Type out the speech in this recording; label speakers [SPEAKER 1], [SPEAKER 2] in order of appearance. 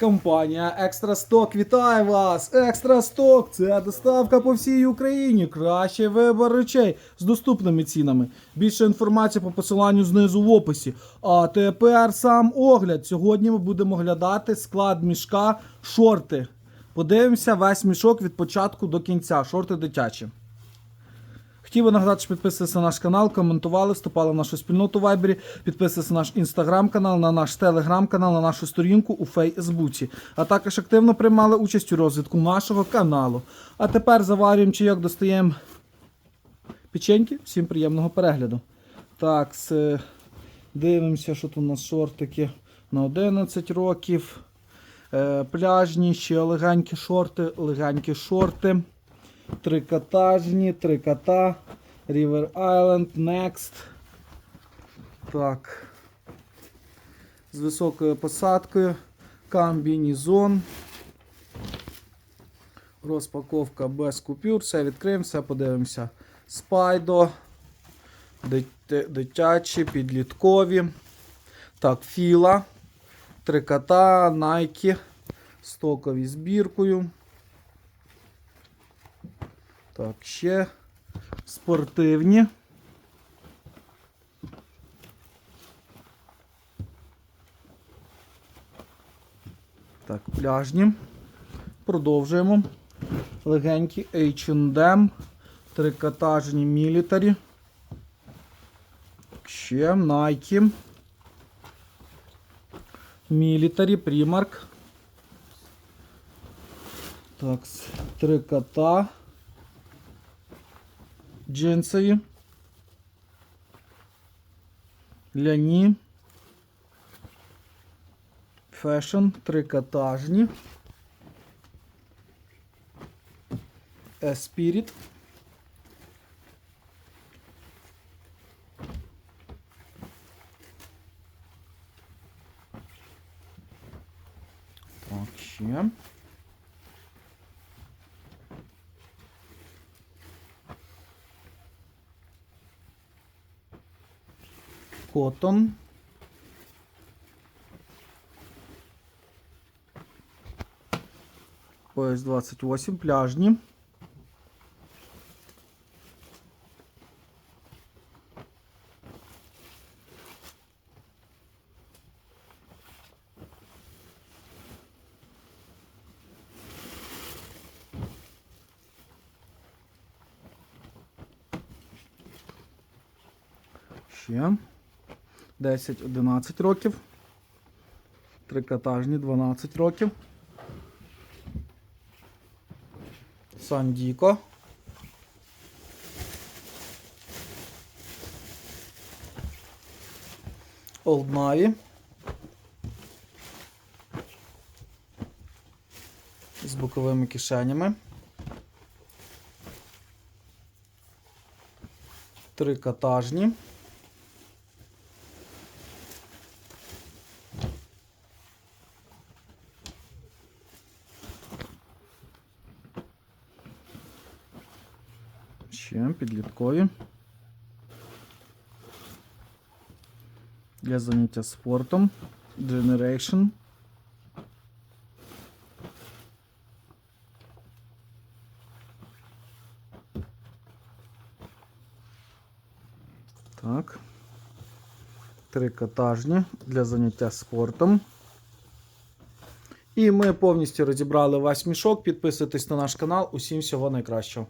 [SPEAKER 1] Компанія Екстра Сток вітає вас! Екстра Сток це доставка по всій Україні. Кращий вибір речей з доступними цінами. Більше інформації по посиланню знизу в описі. А тепер сам огляд. Сьогодні ми будемо оглядати склад мішка шорти. Подивимося весь мішок від початку до кінця. Шорти дитячі. Хотів би нагадати, що підписувалися на наш канал, коментували, вступали в нашу спільноту Вайбері, підписувалися на наш інстаграм-канал, на наш телеграм-канал, на нашу сторінку у Фейсбуці. А також активно приймали участь у розвитку нашого каналу. А тепер заварюємо чайок, достаємо печеньки. Всім приємного перегляду. Так, дивимося, що тут у нас шортики на 11 років. Е, пляжні, ще легенькі шорти, легенькі шорти. Трикотажні, трикота, River Island, Next. Так. З високою посадкою. Комбінізон. Розпаковка без купюр. Все відкриємо, все подивимося. Спайдо. Дитячі, підліткові. Так, філа. Трикота, Nike. Стокові збіркою. Так, ще спортивні. Так, пляжні. Продовжуємо. Легенькі H&M, трикотажні мілітарі. Ще Nike. Мілітарі, Primark. Так, трикота джинсові, ляні, фешн, трикотажні, Esprit. Так, ще. Котон. Пояс 28, пляжні. Ще 10-11 років. Трикотажні 12 років. Сандіко. Old Navy. З боковими кишенями. Трикотажні. Ще підліткові. Для заняття спортом. Generation. Так. Трикотажні для заняття спортом. І ми повністю розібрали весь мішок. Підписуйтесь на наш канал. Усім всього найкращого.